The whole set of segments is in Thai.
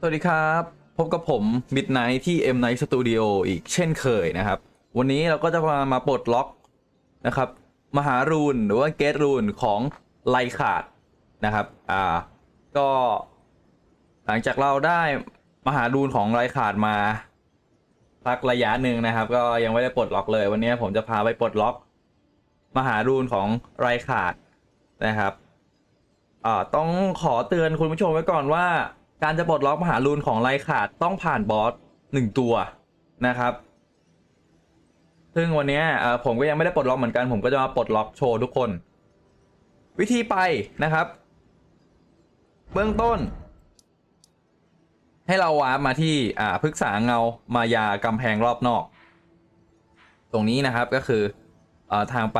สวัสดีครับ พบกับผม Midnight ที่ M Night Studio อีกเช่นเคยนะครับ วันนี้เราก็จะมามาปลดล็อกนะครับ มหารูนหรือว่าเกตรูนของไลขาดนะครับ อ่า ก็หลังจากเราได้มหารูนของไลขาดมาพักระยะหนึ่งนะครับ ก็ยังไม่ได้ปลดล็อกเลย วันนี้ผมจะพาไปปลดล็อก มหารูนของไรขาดนะครับ อ่าต้องขอเตือนคุณผู้ชมไว้ก่อนว่า การจะปลดล็อกมหารูนของไรขาดต้องผ่านบอสหนึ่งตัวนะครับ ซึ่งวันนี้ผมก็ยังไม่ได้ปลดล็อกเหมือนกัน ผมก็จะมาปลดล็อกโชว์ทุกคน วิธีไปนะครับ เบื้องต้น ให้เราวาร์ปมาที่อ่าพฤกษาเงามายากำแพงรอบนอก ตรงนี้นะครับก็คืออ่อทางไป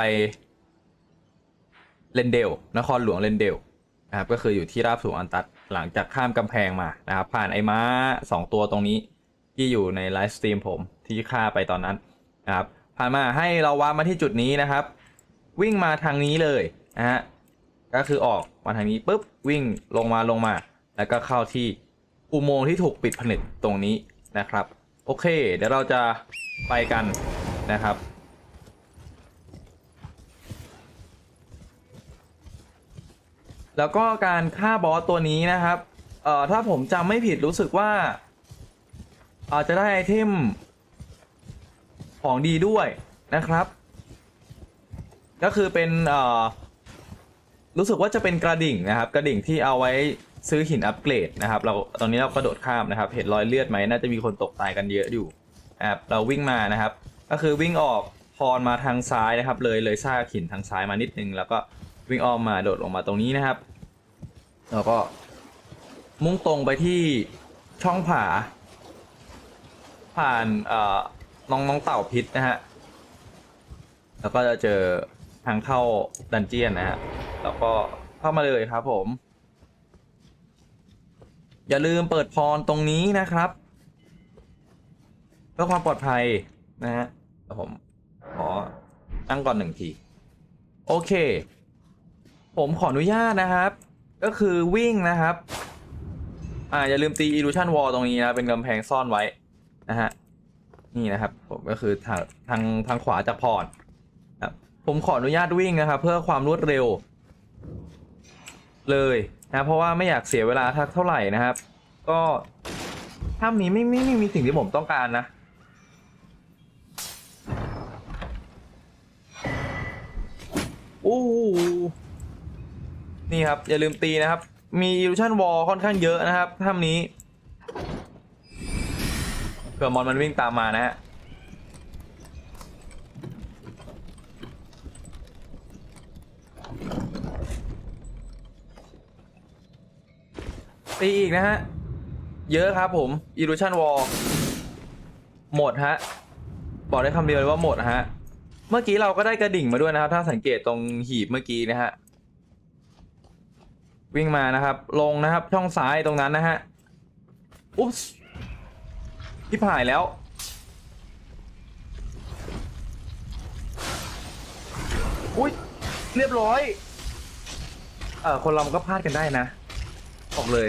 เลนเดลนครหลวงเลนเดลนะครับก็คืออยู่ที่ราบสูงอันตัด หลังจากข้ามกำแพงมานะครับผ่านไอ้ม้าสองตัวตรงนี้ที่อยู่ในไลฟ์สตรีมผมที่ฆ่าไปตอนนั้นนะครับผ่านมาให้เราวาร์ปมาที่จุดนี้นะครับ วิ่งมาทางนี้เลยนะฮะก็คือออกมาทางนี้ปุ๊บวิ่งลงมาลงมา แล้วก็เข้าที่อุโมงค์ที่ถูกปิดผนึกตรงนี้นะครับ โอเค เดี๋ยวเราจะไปกันนะครับ แล้วก็การฆ่าบอสตัวนี้นะครับเอ่อถ้าผมจำไม่ผิดรู้สึกว่าอาจจะได้ไอเทมของดีด้วยนะครับ ก็คือเป็นเอ่อรู้สึกว่าจะเป็นกระดิ่งนะครับ กระดิ่งที่เอาไว้ซื้อหินอัปเกรดนะครับ เราตอนนี้เรากระโดดข้ามนะครับ เห็นรอยเลือดไหมน่าจะมีคนตกตายกันเยอะอยู่นะครับเราวิ่งมานะครับ ก็คือวิ่งออกพรมาทางซ้ายนะครับ เลยเลยซากหินทางซ้ายมานิดนึง แล้วก็วิ่งอ้อมมาโดดลงมาตรงนี้นะครับ แล้วก็ มุ่งตรงไปที่ช่องผา ผ่านเอ่อน้องน้องเต่าพิษนะฮะ แล้วก็จะเจอทางเข้าดันเจียนนะฮะ แล้วก็เข้ามาเลยครับผม อย่าลืมเปิดพรตรงนี้นะครับเพื่อความปลอดภัยนะฮะผมขอตั้งก่อนหนึ่งที โอเค ผมขออนุญาตนะครับ ก็คือวิ่งนะครับ อ่าอย่าลืมตี illusion wall ตรงนี้นะ เป็นกำแพงซ่อนไว้นะฮะ นี่นะครับ ผมก็คือทางทางทางขวาจากพรครับผมขออนุญาตวิ่งนะครับ เพื่อความรวดเร็ว เลยนะเพราะว่าไม่อยากเสียเวลาทักเท่าไหร่นะครับ ก็ถ้านี้ไม่ไม่ไม่มีสิ่งที่ผมต้องการนะโอ้ นี่ครับ อย่าลืมตีนะครับ มี illusion wall ค่อนข้างเยอะนะครับถ้ำนี้เผื่อมอนมันวิ่งตามมานะฮะตีอีกนะฮะ เยอะครับผม illusion wall หมดฮะ บอกได้คำเดียวเลยว่าหมดฮะ เมื่อกี้เราก็ได้กระดิ่งมาด้วยนะครับ ถ้าสังเกตตรงหีบเมื่อกี้นะฮะ วิ่งมานะครับ ลงนะครับช่องซ้ายตรงนั้นนะฮะอุ๊บที่ผ่ายแล้ว อุ้ยเรียบร้อย เออคนเราก็พลาดกันได้นะ บอกเลย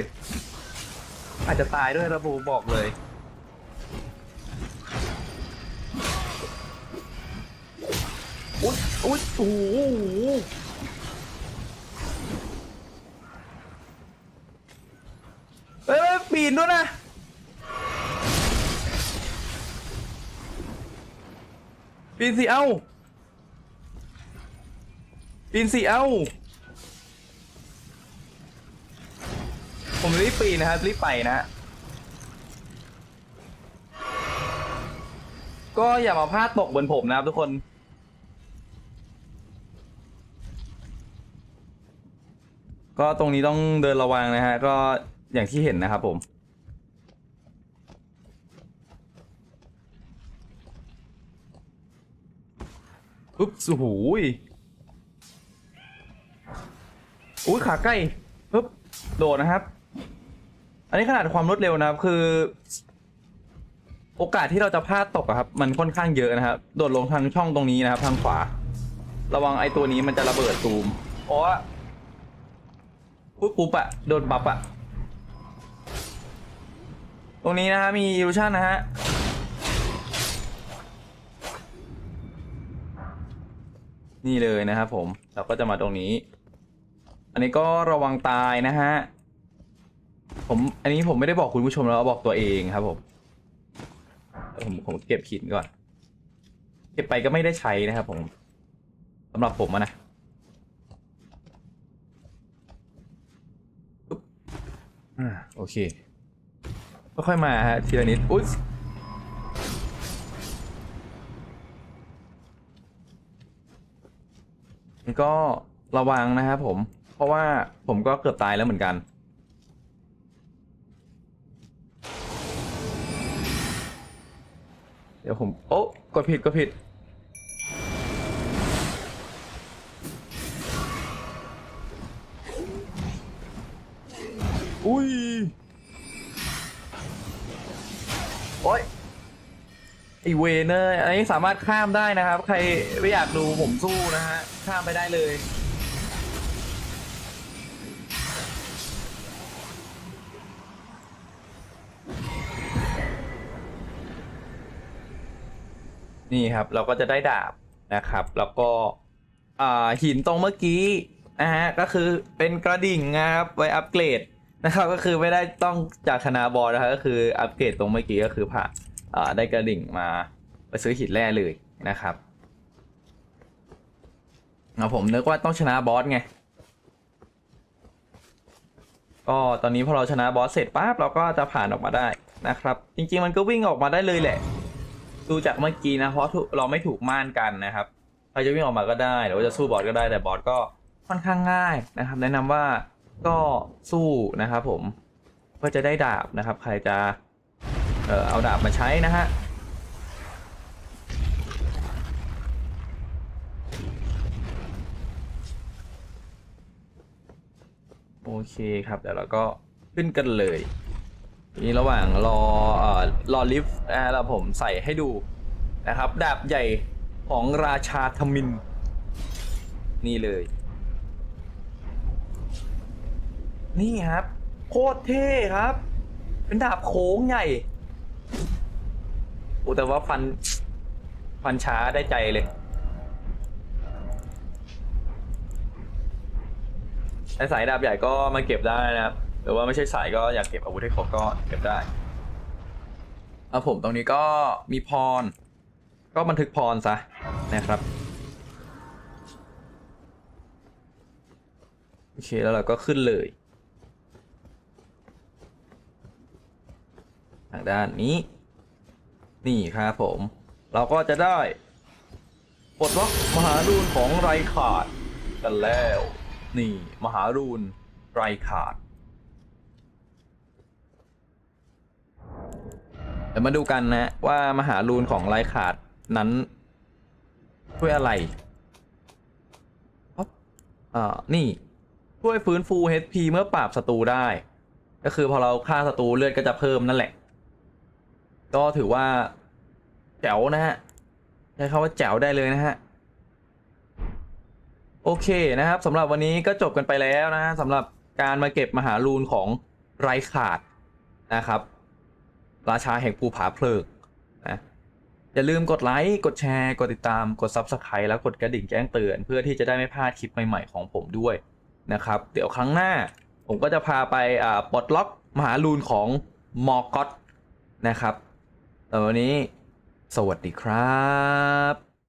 อาจจะตายด้วยระบูบอกเลย อุ๊ยอุ๊ยโอ้โหเฮ้ยเฮ้ย ปีนด้วยนะ ปีนสิเอ้า ปีนสิเอ้า ผมรีบปีนนะครับรีบไปนะฮะก็อย่ามาพลาดตกบนผมนะครับทุกคนก็ตรงนี้ต้องเดินระวังนะฮะ ก็ อย่างที่เห็นนะครับผม อุ๊บโอ้โหยอุ้ยขาใกล้ปึ๊บโดดนะครับ อันนี้ขนาดความรวดเร็วนะครับ คือ โอกาสที่เราจะพลาดตกอะครับ มันค่อนข้างเยอะนะครับ โดดลงทางช่องตรงนี้นะครับ ทางขวา ระวังไอ้ตัวนี้มันจะระเบิดตูมเพราะว่าปุ๊บปุ๊บอะโดนบัฟอะ ตรงนี้นะฮะมีอิลูชันนะฮะนี่เลยนะครับผมเราก็จะมาตรงนี้ อันนี้ก็ระวังตายนะฮะผมอันนี้ผมไม่ได้บอกคุณผู้ชมแล้วบอกตัวเองครับผมผมผมเก็บหินก่อน เก็บไปก็ไม่ได้ใช้นะครับผมสำหรับผมนะโอเค ค่อยๆมาฮะทีละนิดอุ๊ยก็ระวังนะครับผม เพราะว่าผมก็เกือบตายแล้วเหมือนกัน เดี๋ยวผม โอ้กดผิดกดผิด อุ้ย โอ้ยไอเวเนอร์อันนี้สามารถข้ามได้นะครับ ใครไม่อยากดูผมสู้นะฮะ ข้ามไปได้เลย นี่ครับเราก็จะได้ดาบนะครับ แล้วก็อ่าหินตรงเมื่อกี้นะฮะก็คือเป็นกระดิ่งนะครับไว้อัปเกรด นะครับก็คือไม่ได้ต้องจากคณะบอลนะครับก็คืออัปเกรดตรงเมื่อกี้ก็คือผ่านได้กระดิ่งมาไปซื้อหินแร่เลยนะครับเอาผมนึกว่าต้องชนะบอสไงก็ตอนนี้พอเราชนะบอสเสร็จปั๊บเราก็จะผ่านออกมาได้นะครับ จริง ๆ มันก็วิ่งออกมาได้เลยแหละ ดูจากเมื่อกี้นะเพราะเราไม่ถูกม่านกันนะครับใครจะวิ่งออกมาก็ได้หรือว่าจะสู้บอสก็ได้แต่บอสก็ค่อนข้างง่ายนะครับ แนะนำว่า ก็สู้นะครับผมเพื่อจะได้ดาบนะครับ ใครจะเออเอาดาบมาใช้นะฮะโอเคครับเดี๋ยวเราก็ขึ้นกันเลยนี้ระหว่างรอเอ่อรอลิฟต์นะฮะเราผมใส่ให้ดูนะครับดาบใหญ่ของราชาทมิน นี่เลย นี่ครับ โคตรเท่ครับ เป็นดาบโค้งใหญ่โอ้แต่ว่าฟัน ฟันช้าได้ใจเลยไอสายดาบใหญ่ก็มาเก็บได้นะครับหรือว่าไม่ใช่สายก็อยากเก็บอาวุธให้ครบก็เก็บได้เอาผมตรงนี้ก็มีพร ก็บันทึกพรซะนะครับ โอเคแล้วเราก็ขึ้นเลยางด้านนี้ นี่ครับผม เราก็จะได้ปลดล็อกมหารูนของไรขาดกันแล้ว นี่มหารูนไรขาดเดี๋ยวมาดูกันนะว่ามหารูนของไรขาดนั้นช่วยอะไรอ่านี่ช่วยฟื้นฟู HP เมื่อปราบศัตรูได้ ก็คือพอเราฆ่าศัตรูเลือดก็จะเพิ่มนั่นแหละ ก็ถือว่า แจ๋วนะฮะใช้คำว่าแจ๋วได้เลยนะฮะโอเคนะครับสำหรับวันนี้ก็จบกันไปแล้วนะฮะสำหรับการมาเก็บมหารูนของไรขาดนะครับ ราชาแห่งภูผาเพลิงนะอย่าลืมกดไลค์กดแชร์กดติดตามกด Subscribe แล้วกดกระดิ่งแจ้งเตือน เพื่อที่จะได้ไม่พลาดคลิปใหม่ๆของผมด้วยนะครับ เดี๋ยวครั้งหน้า ผมก็จะพาไปปลดล็อกมหารูนของมอร์กอตนะครับ แต่วันนี้ สวัสดีครับ